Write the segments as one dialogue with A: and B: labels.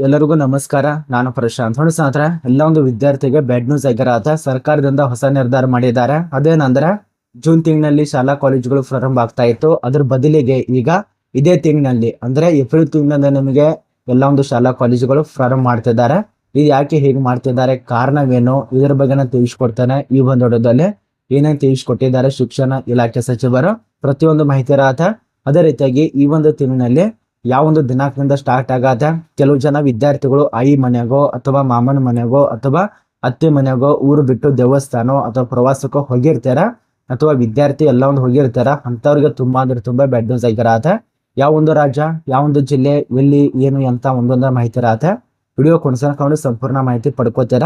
A: ಎಲ್ಲರಿಗೂ ನಮಸ್ಕಾರ. ನಾನು ಪ್ರಶಾಂತ್ ಸ್ನೇಹಿತರೆ ಎಲ್ಲ ಒಂದು ವಿದ್ಯಾರ್ಥಿಗೆ ಬ್ಯಾಡ್ ನ್ಯೂಸ್ ಆತ ಸರ್ಕಾರದಿಂದ ಹೊಸ ನಿರ್ಧಾರ ಮಾಡಿದ್ದಾರೆ. ಅದೇನಂದ್ರೆ, ಜೂನ್ ತಿಂಗಳಲ್ಲಿ ಶಾಲಾ ಕಾಲೇಜುಗಳು ಪ್ರಾರಂಭ ಆಗ್ತಾ ಇತ್ತು. ಅದ್ರ ಬದಲಿಗೆ ಈಗ ಇದೇ ತಿಂಗಳಲ್ಲಿ, ಅಂದ್ರೆ ಏಪ್ರಿಲ್ ತಿಂಗಳಿಂದ ನಿಮಗೆ ಎಲ್ಲ ಒಂದು ಶಾಲಾ ಕಾಲೇಜುಗಳು ಪ್ರಾರಂಭ ಮಾಡ್ತಿದ್ದಾರೆ. ಇದು ಯಾಕೆ ಹೇಗೆ ಮಾಡ್ತಿದ್ದಾರೆ? ಕಾರಣವೇನು? ಇದರ ಬಗ್ಗೆ ನಾನು ತಿಳಿಸ್ಕೊಡ್ತೇನೆ ಈ ಒಂದು ದೊಡ್ಡದಲ್ಲಿ ಏನೇನು ತಿಳಿಸ್ಕೊಟ್ಟಿದ್ದಾರೆ ಶಿಕ್ಷಣ ಇಲಾಖೆ ಸಚಿವರು. ಪ್ರತಿಯೊಂದು ಮಾಹಿತಿ ಅದೇ ರೀತಿಯಾಗಿ ಈ ಒಂದು ತಿಂಗಳಿನಲ್ಲಿ ಯಾವ ಒಂದು ದಿನಾಂಕದಿಂದ ಸ್ಟಾರ್ಟ್ ಆಗತ್ತೆ ಕೆಲವು ಜನ ವಿದ್ಯಾರ್ಥಿಗಳು ಆಯಿ ಮನೆಗೋ ಅಥವಾ ಮಾಮನ ಮನೆಗೋ ಅಥವಾ ಅತ್ತೆ ಮನೆಗೋ ಊರು ಬಿಟ್ಟು ದೇವಸ್ಥಾನ ಅಥವಾ ಪ್ರವಾಸಕ್ಕೋ ಹೋಗಿರ್ತಾರ? ಅಥವಾ ವಿದ್ಯಾರ್ಥಿ ಎಲ್ಲ ಒಂದು ಹೋಗಿರ್ತಾರ? ಅಂತವ್ರಿಗೆ ತುಂಬಾ ಅಂದ್ರೆ ತುಂಬಾ ಬ್ಯಾಡ್ ನ್ಯೂಸ್ ಆಗಿರತ್ತೆ ಯಾವ ಒಂದು ರಾಜ್ಯ, ಯಾವ ಒಂದು ಜಿಲ್ಲೆ, ಎಲ್ಲಿ, ಏನು ಅಂತ ಒಂದೊಂದ ಮಾಹಿತಿ ಇರತ್ತೆ ವಿಡಿಯೋ ಕೊಡ್ಸಕೊಂಡು ಸಂಪೂರ್ಣ ಮಾಹಿತಿ ಪಡ್ಕೋತೀರ?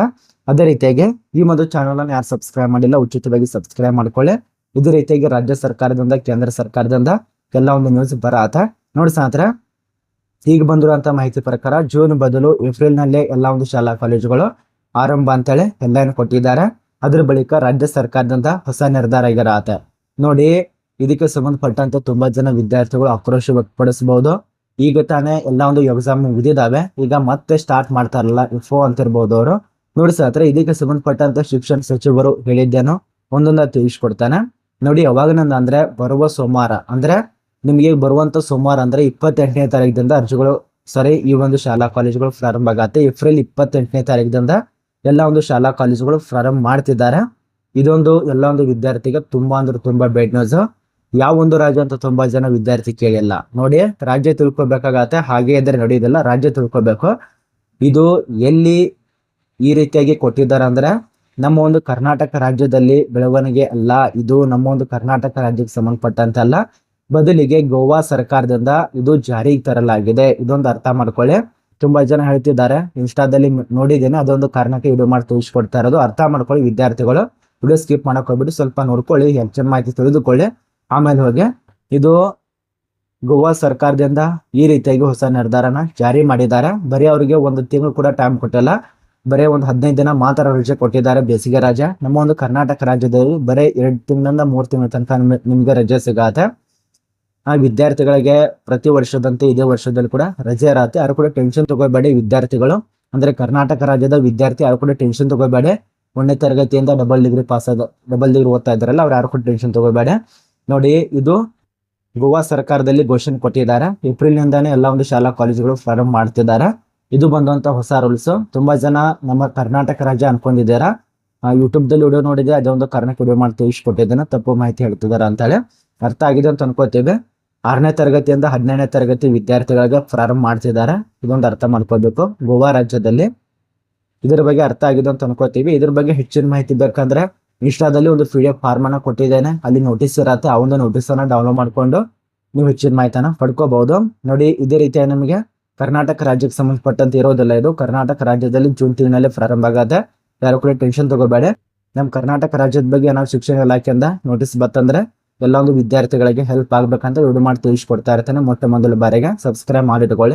A: ಅದೇ ರೀತಿಯಾಗಿ ಈ ಮೊದಲು ಚಾನಲ್ ಅನ್ನು ಯಾರು ಸಬ್ಸ್ಕ್ರೈಬ್ ಮಾಡಿಲ್ಲ, ಉಚಿತವಾಗಿ ಸಬ್ಸ್ಕ್ರೈಬ್ ಮಾಡ್ಕೊಳ್ಳಿ. ಇದೇ ರೀತಿಯಾಗಿ ರಾಜ್ಯ ಸರ್ಕಾರದಿಂದ, ಕೇಂದ್ರ ಸರ್ಕಾರದಿಂದ ಎಲ್ಲ ಒಂದು ನ್ಯೂಸ್ ಬರತ್ತೆ ನೋಡಿ ಸ್ನೇಹಿತರೆ ಈಗ ಬಂದಿರುವಂತ ಮಾಹಿತಿ ಪ್ರಕಾರ ಜೂನ್ ಬದಲು ಏಪ್ರಿಲ್ ನಲ್ಲೇ ಎಲ್ಲ ಒಂದು ಶಾಲಾ ಕಾಲೇಜುಗಳು ಆರಂಭ ಅಂತೇಳಿ ಎಲ್ಲ ಕೊಟ್ಟಿದ್ದಾರೆ. ಅದ್ರ ಬಳಿಕ ರಾಜ್ಯ ಸರ್ಕಾರದಂತ ಹೊಸ ನಿರ್ಧಾರ ಆಗಿರತ್ತೆ ನೋಡಿ, ಇದಕ್ಕೆ ಸಂಬಂಧಪಟ್ಟಂತ ತುಂಬಾ ಜನ ವಿದ್ಯಾರ್ಥಿಗಳು ಆಕ್ರೋಶ ವ್ಯಕ್ತಪಡಿಸಬಹುದು. ಈಗ ತಾನೇ ಎಲ್ಲ ಒಂದು ಎಕ್ಸಾಮ್ ಮುಗಿದಿದ್ದಾವೆ. ಈಗ ಮತ್ತೆ ಸ್ಟಾರ್ಟ್ ಮಾಡ್ತಾರಲ್ಲ ಇಫೋ ಅಂತಿರ್ಬೋದು ಅವರು. ನೋಡಿ ಸರ್ ಇದಕ್ಕೆ ಸಂಬಂಧಪಟ್ಟಂತ ಶಿಕ್ಷಣ ಸಚಿವರು ಹೇಳಿದ್ದೇನು, ಒಂದೊಂದ ತಿಳಿಸ್ಕೊಡ್ತಾನೆ. ನೋಡಿ, ಯಾವಾಗ ಅಂದ್ರೆ ಬರುವ ಸೋಮವಾರ. ಅಂದ್ರೆ ನಿಮಗೆ ಬರುವಂತ ಸೋಮವಾರ ಅಂದ್ರೆ ಇಪ್ಪತ್ತೆಂಟನೇ ತಾರೀಕಿನಿಂದ ಅರ್ಜಿಗಳು ಸಾರಿ ಈ ಒಂದು ಶಾಲಾ ಕಾಲೇಜುಗಳು ಪ್ರಾರಂಭ ಆಗತ್ತೆ. ಏಪ್ರಿಲ್ ಇಪ್ಪತ್ತೆಂಟನೇ ತಾರೀಕಿನಿಂದ ಎಲ್ಲ ಒಂದು ಶಾಲಾ ಕಾಲೇಜುಗಳು ಪ್ರಾರಂಭ ಮಾಡ್ತಿದ್ದಾರೆ. ಇದೊಂದು ಎಲ್ಲ ಒಂದು ವಿದ್ಯಾರ್ಥಿಗೆ ತುಂಬಾ ಅಂದ್ರೆ ತುಂಬಾ ಬೇಡ್ ನ್ಯೂಸ್ ಯಾವ ಒಂದು ರಾಜ್ಯ ಅಂತ ತುಂಬಾ ಜನ ವಿದ್ಯಾರ್ಥಿ ಕೇಳಿಲ್ಲ. ನೋಡಿ, ರಾಜ್ಯ ತಿಳ್ಕೊಬೇಕಾಗತ್ತೆ. ಹಾಗೆ ಇದ್ರೆ ನಡೆಯೋದಿಲ್ಲ ರಾಜ್ಯ ತಿಳ್ಕೊಬೇಕು. ಇದು ಎಲ್ಲಿ ಈ ರೀತಿಯಾಗಿ ಕೊಟ್ಟಿದ್ದಾರೆ ಅಂದ್ರೆ ನಮ್ಮ ಒಂದು ಕರ್ನಾಟಕ ರಾಜ್ಯದಲ್ಲಿ ಬೆಳವಣಿಗೆ ಅಲ್ಲ. ಇದು ನಮ್ಮ ಒಂದು ಕರ್ನಾಟಕ ರಾಜ್ಯಕ್ಕೆ ಸಂಬಂಧಪಟ್ಟಂತೆ ಅಲ್ಲ. ಬದಲಿಗೆ ಗೋವಾ ಸರ್ಕಾರದಿಂದ ಇದು ಜಾರಿಗೆ ತರಲಾಗಿದೆ. ಇದೊಂದು ಅರ್ಥ ಮಾಡ್ಕೊಳ್ಳಿ. ತುಂಬಾ ಜನ ಹೇಳ್ತಿದ್ದಾರೆ. ಇನ್ಸ್ಟಾದಲ್ಲಿ ನೋಡಿದ್ದೇನೆ. ಅದೊಂದು ಕಾರಣಕ್ಕೆ ವಿಡಿಯೋ ಮಾಡಿ ತೋರಿಸ್ಕೊಡ್ತಾ ಇರೋದು. ಅರ್ಥ ಮಾಡ್ಕೊಳ್ಳಿ ವಿದ್ಯಾರ್ಥಿಗಳು. ವಿಡಿಯೋ ಸ್ಕಿಪ್ ಮಾಡಕ್ ಹೋಗ್ಬಿಟ್ಟು ಸ್ವಲ್ಪ ನೋಡ್ಕೊಳ್ಳಿ, ಹೆಚ್ಚಿನ ಮಾಹಿತಿ ತಿಳಿದುಕೊಳ್ಳಿ. ಆಮೇಲೆ ಹೋಗಿ, ಇದು ಗೋವಾ ಸರ್ಕಾರದಿಂದ ಈ ರೀತಿಯಾಗಿ ಹೊಸ ನಿರ್ಧಾರನ ಜಾರಿ ಮಾಡಿದ್ದಾರೆ. ಬರೀ ಅವರಿಗೆ ಒಂದು ತಿಂಗಳು ಕೂಡ ಟೈಮ್ ಕೊಟ್ಟಲ್ಲ. ಬರೀ ಒಂದು ಹದಿನೈದು ದಿನ ಮಾತ್ರ ರಜೆ ಕೊಟ್ಟಿದ್ದಾರೆ ಬೇಸಿಗೆ ರಜೆ. ನಮ್ಮ ಒಂದು ಕರ್ನಾಟಕ ರಾಜ್ಯದಲ್ಲಿ ಬರೀ ಎರಡು ತಿಂಗಳಿಂದ ಮೂರು ತಿಂಗಳ ತನಕ ನಿಮ್- ನಿಮ್ಗೆ ರಜೆ ಸಿಗತ್ತೆ. ಆ ವಿದ್ಯಾರ್ಥಿಗಳಿಗೆ ಪ್ರತಿ ವರ್ಷದಂತೆ ಇದೇ ವರ್ಷದಲ್ಲಿ ಕೂಡ ರಜೆ ಇರತ್ತೆ. ಯಾರು ಕೂಡ ಟೆನ್ಷನ್ ತಗೋಬೇಡಿ ವಿದ್ಯಾರ್ಥಿಗಳು. ಅಂದ್ರೆ ಕರ್ನಾಟಕ ರಾಜ್ಯದ ವಿದ್ಯಾರ್ಥಿ ಯಾರು ಕೂಡ ಟೆನ್ಷನ್ ತಗೋಬೇಡಿ. ಒಂದನೇ ತರಗತಿಯಿಂದ ಡಬಲ್ ಡಿಗ್ರಿ ಪಾಸ್ ಆದ ಡಬಲ್ ಡಿಗ್ರಿ ಓದ್ತಾ ಇದ್ದಾರಲ್ಲ, ಅವ್ರು ಯಾರು ಕೂಡ ಟೆನ್ಷನ್ ತಗೋಬೇಡಿ. ನೋಡಿ, ಇದು ಗೋವಾ ಸರ್ಕಾರದಲ್ಲಿ ಘೋಷಣೆ ಕೊಟ್ಟಿದ್ದಾರೆ. ಏಪ್ರಿಲ್ ನಿಂದಾನೆ ಎಲ್ಲ ಒಂದು ಶಾಲಾ ಕಾಲೇಜುಗಳು ಪ್ರಾರಂಭ ಮಾಡ್ತಿದ್ದಾರೆ. ಇದು ಬಂದಂತ ಹೊಸ ರೂಲ್ಸ್ ತುಂಬಾ ಜನ ನಮ್ಮ ಕರ್ನಾಟಕ ರಾಜ್ಯ ಅನ್ಕೊಂಡಿದ್ದೀರಾ? ಯೂಟ್ಯೂಬ್ ದಲ್ಲಿ ವಿಡಿಯೋ ನೋಡಿದ್ರೆ ಅದೊಂದು ಕಾರಣಕ್ಕೆ ವಿಡಿಯೋ ಮಾಡ್ತೀವಿ ಇಷ್ಟ ಕೊಟ್ಟಿದ್ದೇನೆ ತಪ್ಪು ಮಾಹಿತಿ ಹೇಳ್ತಿದ್ದಾರೆ ಅಂತೇಳಿ. ಅರ್ಥ ಆಗಿದೆ ಅಂತ ಅನ್ಕೋತೀವಿ. ಆರನೇ ತರಗತಿಯಿಂದ ಹದಿನೇಳನೇ ತರಗತಿ ವಿದ್ಯಾರ್ಥಿಗಳಿಗೆ ಪ್ರಾರಂಭ ಮಾಡ್ತಿದ್ದಾರೆ. ಇದೊಂದು ಅರ್ಥ ಮಾಡ್ಕೋಬೇಕು ಗೋವಾ ರಾಜ್ಯದಲ್ಲಿ ಇದ್ರ ಬಗ್ಗೆ ಅರ್ಥ ಆಗಿದೆ ಅಂತ ಅನ್ಕೋತೀವಿ ಇದ್ರ ಬಗ್ಗೆ ಹೆಚ್ಚಿನ ಮಾಹಿತಿ ಬೇಕಂದ್ರೆ ಇನ್ಸ್ಟಾದಲ್ಲಿ ಒಂದು ಪಿ ಡಿ ಎಫ್ ಫಾರ್ಮ್ ಅನ್ನ ಕೊಟ್ಟಿದ್ದೇನೆ. ಅಲ್ಲಿ ನೋಟಿಸ್ ಇರತ್ತೆ. ಆ ಒಂದು ನೋಟಿಸ್ ಅನ್ನ ಡೌನ್ಲೋಡ್ ಮಾಡ್ಕೊಂಡು ನೀವು ಹೆಚ್ಚಿನ ಮಾಹಿತಿನ ಪಡ್ಕೋಬಹುದು. ನೋಡಿ, ಇದೇ ರೀತಿಯಾಗಿ ನಮಗೆ ಕರ್ನಾಟಕ ರಾಜ್ಯಕ್ಕೆ ಸಂಬಂಧಪಟ್ಟಂತ ಇರೋದಿಲ್ಲ ಇದು. ಕರ್ನಾಟಕ ರಾಜ್ಯದಲ್ಲಿ ಜೂನ್ ತಿಂಗಳಲ್ಲಿ ಪ್ರಾರಂಭ ಆಗತ್ತೆ. ಯಾರು ಕೂಡ ಟೆನ್ಷನ್ ತಗೋಬೇಡ. ನಮ್ಮ ಕರ್ನಾಟಕ ರಾಜ್ಯದ ಬಗ್ಗೆ ನಾವು ಶಿಕ್ಷಣ ಇಲಾಖೆಯಿಂದ ನೋಟಿಸ್ ಬತ್ತಂದ್ರೆ ಎಲ್ಲ ಒಂದು ವಿದ್ಯಾರ್ಥಿಗಳಿಗೆ ಹೆಲ್ಪ್ ಆಗ್ಬೇಕಂತ ವಿಡಿಯೋ ಮಾಡಿ ತಿಳಿಸ್ಕೊಡ್ತಾ ಇರ್ತಾನೆ. ಮೊಟ್ಟ ಮೊದಲ ಬಾರಿಗೆ ಸಬ್ಸ್ಕ್ರೈಬ್ ಮಾಡಿಟ್ಕೊಳ್ಳಿ